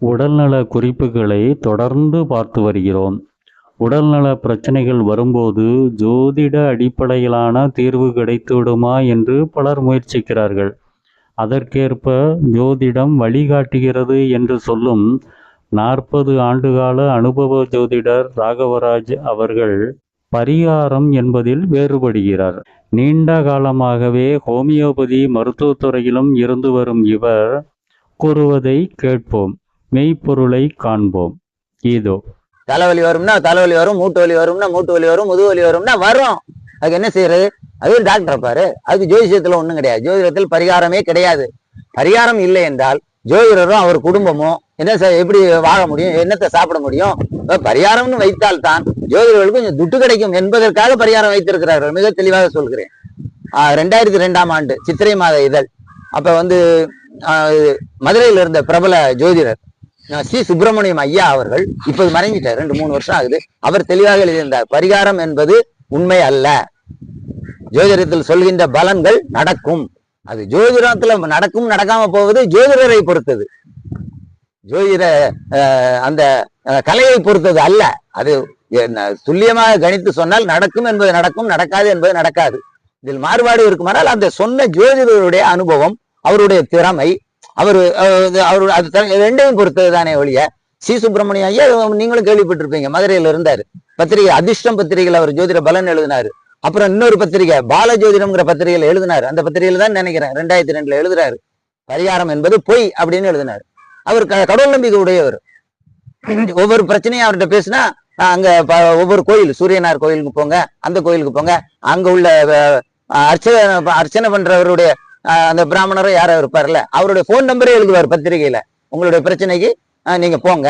உடல்நல குறிப்புகளை தொடர்ந்து பார்த்து வருகிறோம். உடல்நல பிரச்சனைகள் வரும்போது ஜோதிட அடிப்படையிலான தீர்வு கிடைத்துவிடுமா என்று பலர் முயற்சிக்கிறார்கள். அதற்கேற்ப ஜோதிடம் வழிகாட்டுகிறது என்று சொல்லும் நாற்பது ஆண்டுகால அனுபவ ஜோதிடர் ராகவராஜ் அவர்கள் பரிகாரம் என்பதில் வேறுபடுகிறார். நீண்ட காலமாகவே ஹோமியோபதி மருத்துவத்துறையிலும் இருந்து வரும் இவர் கூறுவதை கேட்போம். மெய்ப்பொருளை காண்போம். இதோ. தலைவலி வரும்னா தலைவலி வரும் மூட்டு வலி வரும்னா மூட்டு வலி வரும் முதுகு வலி வரும்னா வரும். அதுக்கு என்ன செய்யறது? அது ஒரு டாக்டர் பாரு. அதுக்கு ஜோதிஷத்துல ஒண்ணும் கிடையாது. ஜோதிடத்தில் பரிகாரமே கிடையாது. பரிகாரம் இல்லை என்றால் ஜோதிடரும் அவர் குடும்பமும் என்ன எப்படி வாழ முடியும்? என்னத்தை சாப்பிட முடியும்? பரிகாரம்னு வைத்தால் தான் ஜோதிடர்களுக்கு கொஞ்சம் துட்டு கிடைக்கும் என்பதற்காக பரிகாரம் வைத்திருக்கிறார்கள். மிக தெளிவாக சொல்கிறேன். ஆஹ் ரெண்டாயிரத்தி ரெண்டாம் ஆண்டு சித்திரை மாத இதழ். அப்ப வந்து ஆஹ் மதுரையில் இருந்த பிரபல ஜோதிடர் சி. சுப்பிரமணியம் ஐயா அவர்கள் இப்போது மறைஞ்சிட்டார் ரெண்டு மூணு வருஷம் ஆகுது. அவர் தெளிவாக எழுதியிருந்தார். பரிகாரம் என்பது உண்மை அல்ல. ஜோதிடத்தில் சொல்கின்ற பலன்கள் நடக்கும். அது ஜோதிடத்துல நடக்கும் நடக்காம போவது ஜோதிடரை பொறுத்தது. ஜோதிட அந்த கலையை பொறுத்தது அல்ல. அது துல்லியமாக கணித்து சொன்னால் நடக்கும் என்பது நடக்கும் நடக்காது என்பது நடக்காது. இதில் மாறுபாடு இருக்குமானால் அந்த சொன்ன ஜோதிடருடைய அனுபவம் அவருடைய திறமை அவர் அவர் அது த- ரெண்டையும் பொறுத்தது தானே ஒழிய சி. சுப்பிரமணியம் ஐயா நீங்களும் கேள்விப்பட்டிருப்பீங்க மதுரையில இருந்தாரு. பத்திரிகை அதிர்ஷ்டம் பத்திரிகையில் அவர் ஜோதிட பலன் எழுதினாரு. அப்புறம் இன்னொரு பத்திரிகை பாலஜோதிடம்ங்கிற பத்திரிகையில் எழுதினாரு. அந்த பத்திரிகையில் தான் நினைக்கிறேன் ரெண்டாயிரத்தி ரெண்டுல எழுதுறாரு. பரிகாரம் என்பது பொய் அப்படின்னு எழுதினார். அவர் க- கடவுள் நம்பிக்கை உடையவர். ஒவ்வொரு பிரச்சனையும் அவர்கிட்ட பேசினா அங்க ப- ஒவ்வொரு கோயில் சூரியனார் கோயிலுக்கு போங்க அந்த கோயிலுக்கு போங்க. அங்க உள்ள அர்ச்சனை அர்ச்சனை பண்றவருடைய அந்த பிராமணரும் யாரோ இருப்பார்ல அவருடைய ஃபோன் நம்பரே எழுதுவார் பத்திரிகையில. உங்களுடைய பிரச்சனைக்கு நீங்க போங்க.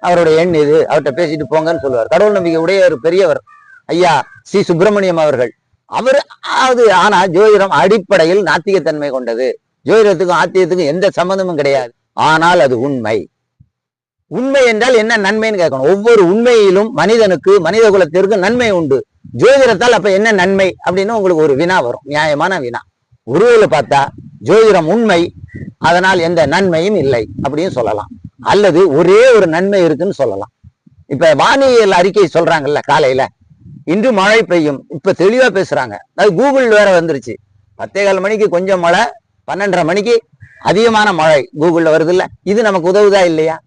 அவருடைய எண் இது அவர்கிட்ட பேசிட்டு போங்கன்னு சொல்லுவார். கடவுள் நம்பிக்கை உடைய ஒரு பெரியவர். ஐயா சி. சுப்பிரமணியம் அவர்கள். அவர் அது ஆனா ஜோதிடம் அடிப்படையில் நாத்திகத்தன்மை கொண்டது. ஜோதிடத்துக்கும் ஆத்தியத்துக்கும் எந்த சம்மந்தமும் கிடையாது. ஆனால் அது உண்மை. உண்மை என்றால் என்ன நன்மைன்னு கேட்கணும். ஒவ்வொரு உண்மையிலும் மனிதனுக்கு மனித குலத்திற்கு நன்மை உண்டு. ஜோதிடத்தால் அப்ப என்ன நன்மை அப்படின்னு உங்களுக்கு ஒரு வினா வரும். நியாயமான வினா. உருவில் பார்த்தா ஜோதிடம் உண்மை அதனால் எந்த நன்மையும் இல்லை அப்படின்னு சொல்லலாம். அல்லது ஒரே ஒரு நன்மை இருக்குன்னு சொல்லலாம். இப்ப வானியல் அறிக்கை சொல்றாங்கல்ல காலையில. இன்று மழை பெய்யும். இப்ப தெளிவா பேசுறாங்க. அது கூகுள் வேற வந்துருச்சு. பத்தே கால் மணிக்கு கொஞ்சம் மழை பன்னெண்டரை மணிக்கு அதிகமான மழை கூகுளில் வருது இல்லை இது நமக்கு உதவுதா இல்லையா?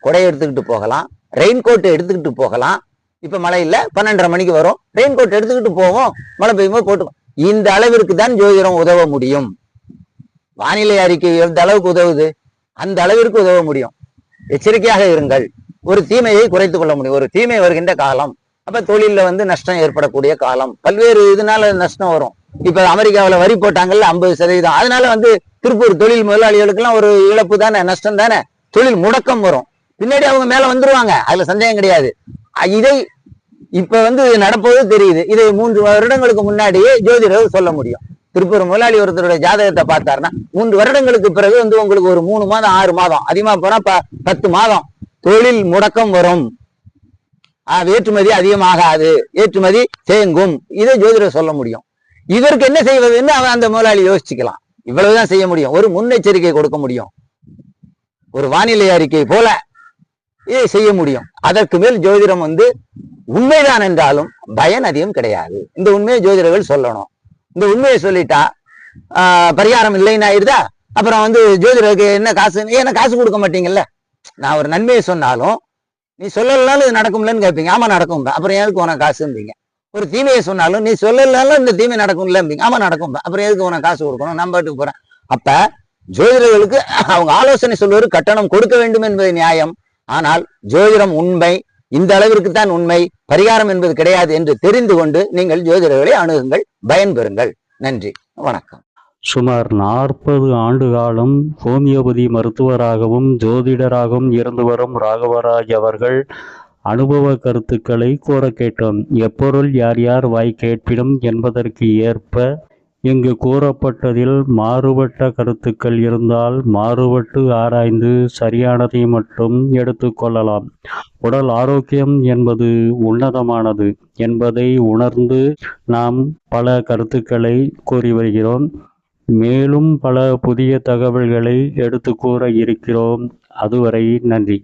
குடை எடுத்துக்கிட்டு போகலாம். ரெயின் கோட் எடுத்துக்கிட்டு போகலாம். இப்போ மழை இல்லை பன்னெண்டரை மணிக்கு வரும். ரெயின் கோட் எடுத்துக்கிட்டு போவோம். மழை பெய்யும்போது போட்டு இந்த அளவிற்கு தான் ஜோதிடம் உதவ முடியும். வானிலை அறிக்கை எந்த அளவுக்கு உதவுது? அந்த அளவிற்கு உதவ முடியும். எச்சரிக்கையாக இருங்கள். ஒரு தீமையை குறைத்துக் கொள்ள முடியும். ஒரு தீமை வருகின்ற காலம். அப்ப தொழிலில் வந்து நஷ்டம் ஏற்படக்கூடிய காலம். பல்வேறு இதனால நஷ்டம் வரும். இப்ப அமெரிக்காவில் வரி போட்டாங்கல்ல ஐம்பது சதவீதம். அதனால வந்து திருப்பூர் தொழில் முதலாளிகளுக்கெல்லாம் ஒரு இழப்பு தானே நஷ்டம் தானே? தொழில் முடக்கம் வரும். பின்னாடி அவங்க மேல வந்துருவாங்க. அதுல சந்தேகம் கிடையாது. இதை இப்ப வந்து நடப்பது தெரியுது. இதை மூன்று வருடங்களுக்கு முன்னாடியே ஜோதிடர் சொல்ல முடியும். திருப்பூர் முதலாளி ஒருத்தருடைய ஜாதகத்தை பார்த்தாருன்னா மூன்று வருடங்களுக்கு பிறகு வந்து உங்களுக்கு ஒரு மூணு மாதம் ஆறு மாதம் அதிகமா போனா ப- பத்து மாதம் தொழில் முடக்கம் வரும். ஆஹ் ஏற்றுமதி அதிகமாகாது. ஏற்றுமதி தேங்கும். இதை ஜோதிடர் சொல்ல முடியும். இதற்கு என்ன செய்வதுன்னு அவன் அந்த முதலாளி யோசிச்சுக்கலாம். இவ்வளவுதான் செய்ய முடியும். ஒரு முன்னெச்சரிக்கை கொடுக்க முடியும். ஒரு வானிலை அறிக்கை போல. இதை செய்ய முடியும்? அதற்கு மேல் ஜோதிடம் வந்து உண்மைதான் என்றாலும் பயன் அதிகம் கிடையாது. இந்த உண்மையை ஜோதிடர்கள் சொல்லணும். இந்த உண்மையை சொல்லிட்டா பரிகாரம் இல்லைன்னு ஆயிடுதா அப்புறம் வந்து ஜோதிடருக்கு என்ன காசு? ஏன்னா காசு கொடுக்க மாட்டீங்கல்ல? நான் ஒரு நன்மையை சொன்னாலும் நீ சொல்லலனாலும் இது நடக்கும்லன்னு கேட்பீங்க. ஆமா நடக்கும். அப்புறம் எதுக்கு உனக்கு காசும்பீங்க ஒரு தீமையை சொன்னாலும் நீ சொல்லலனாலும் இந்த தீமை நடக்கும்லம்பீங்க ஆமா நடக்கும். அப்புறம் எதுக்கு உனக்கு காசு கொடுக்கணும்? நம்ம வீட்டுக்கு போறேன். அப்ப ஜோதிடர்களுக்கு அவங்க ஆலோசனை சொல்வது கட்டணம் கொடுக்க வேண்டும் என்பது நியாயம். ஆனால் ஜோதிடம் உண்மை இந்த அளவிற்கு தான் உண்மை பரிகாரம் என்பது கிடையாது என்று தெரிந்து கொண்டு நீங்கள் ஜோதிடர்களை அணுகுங்கள் பயன்பெறுங்கள். நன்றி வணக்கம். சுமார் நாற்பது ஆண்டு காலம் ஹோமியோபதி மருத்துவராகவும் ஜோதிடராகவும் இருந்து வரும் ராகவராஜ் அவர்கள் அனுபவ கருத்துக்களை கூற கேட்டோம். எப்பொருள் யார் யார் வாய் கேட்பிடும் என்பதற்கு ஏற்ப இங்கு கூறப்பட்டதில் மாறுபட்ட கருத்துக்கள் இருந்தால் மாறுபட்டு ஆராய்ந்து சரியானதை மட்டும் எடுத்துக்கொள்ளலாம் உடல் ஆரோக்கியம் என்பது உன்னதமானது என்பதை உணர்ந்து நாம் பல கருத்துக்களை கூறி வருகிறோம். மேலும் பல புதிய தகவல்களை எடுத்து கூற இருக்கிறோம். அதுவரை நன்றி.